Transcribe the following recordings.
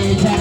Hey,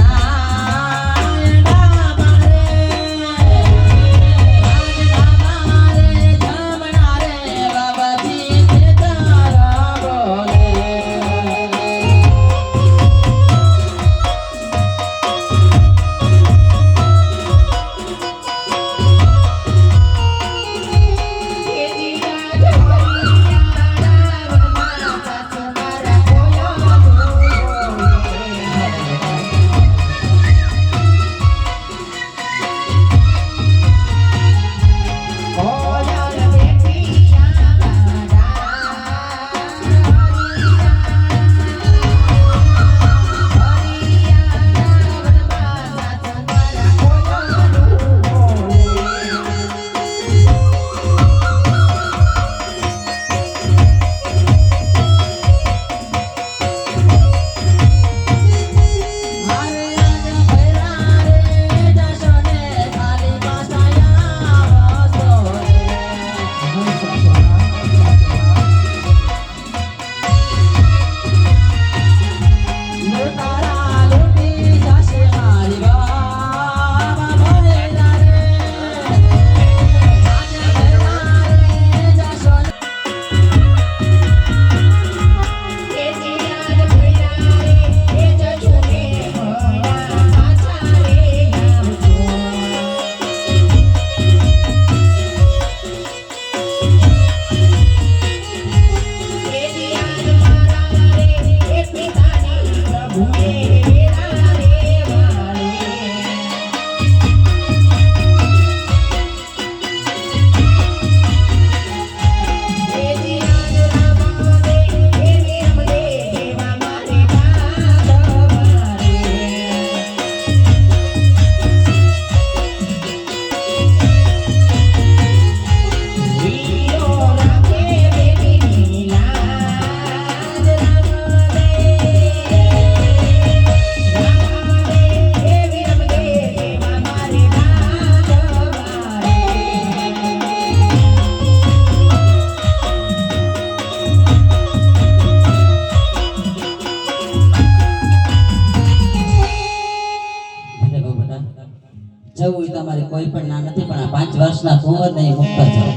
જવું હોય તમારે કોઈ પણ ના નથી પણ આ પાંચ વર્ષના કુંવર ને ઉપર જાઓ.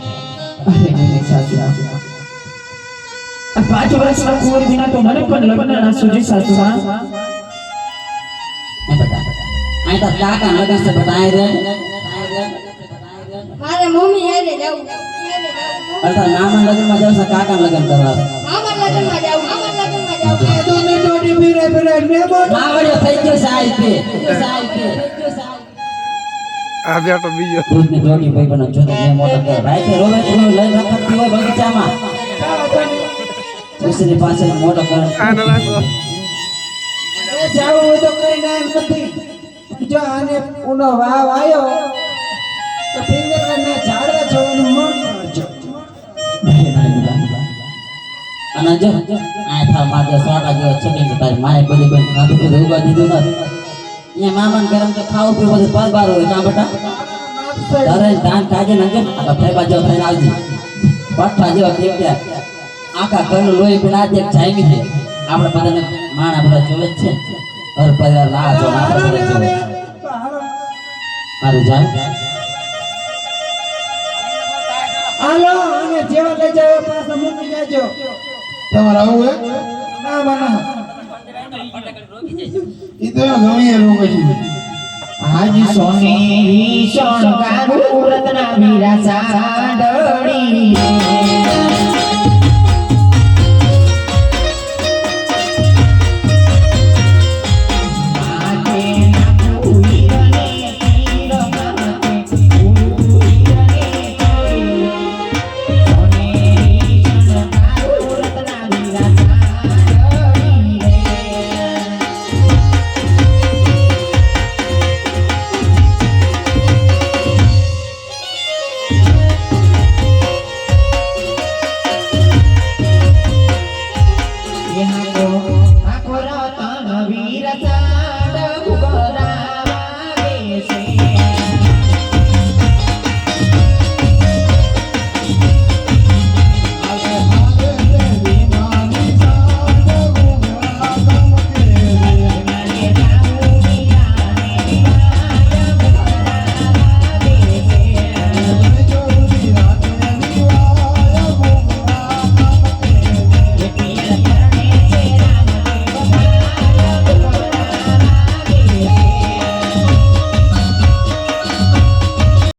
પાંચ વર્ષના કુંવર વિના તો મને પણ લગ્ન ના સૂજી સાસુ એ તો કાકા લગન છે બધા અહીં મારે મમ્મી હેરે જાવું. અર્થાત મામા લગનમાં જાવ કાકા લગન કરવા. જાવું. જાવું. માવડિયો થઈ ગયો આ રીતે. આ બેટો બીજો. દૂધની જોડી ભાઈ બનો જો તો મેં મોટો કર્યો. ભાઈ રોવે તો લઈ રખડતી હોય બગીચામાં. તુલસીની પાછળ મોટો કરે આને રાખો. જાવું હોય તો કઈ ના નથી. જો આને ઉનો વાવ આવ્યો તો ફિંગર ને ઝાડવા જવાનું મન કરજો અને જો આ થા માથે સોટા જેવો છટી તારી માએ બધી કોઈ ખાધું પીધું ઊભા દીધું નથી. અહીંયા મામાને ગરમ તો ખાવું પીવું બધું પરબાર હોય કાં બેટા? અરે ધાન કાજે નાખજો આ ભાઈ બાજુ થઈને આવજે. પઠ્ઠા જેવો દેખ્યા આખા ઘરનું લોહી પીને આજે જામી છે આપણે બધાને માણા બધા જોવે જ છે. ઘર પરિવાર ના જો ના બધા જોવે. સારું જાવ હાલો અને જેવા લઈ જાવ પાછા મૂકી જાજો તમારે આવું હે ના બના તો ગમીએ લોકો છે. આજ સાંડળી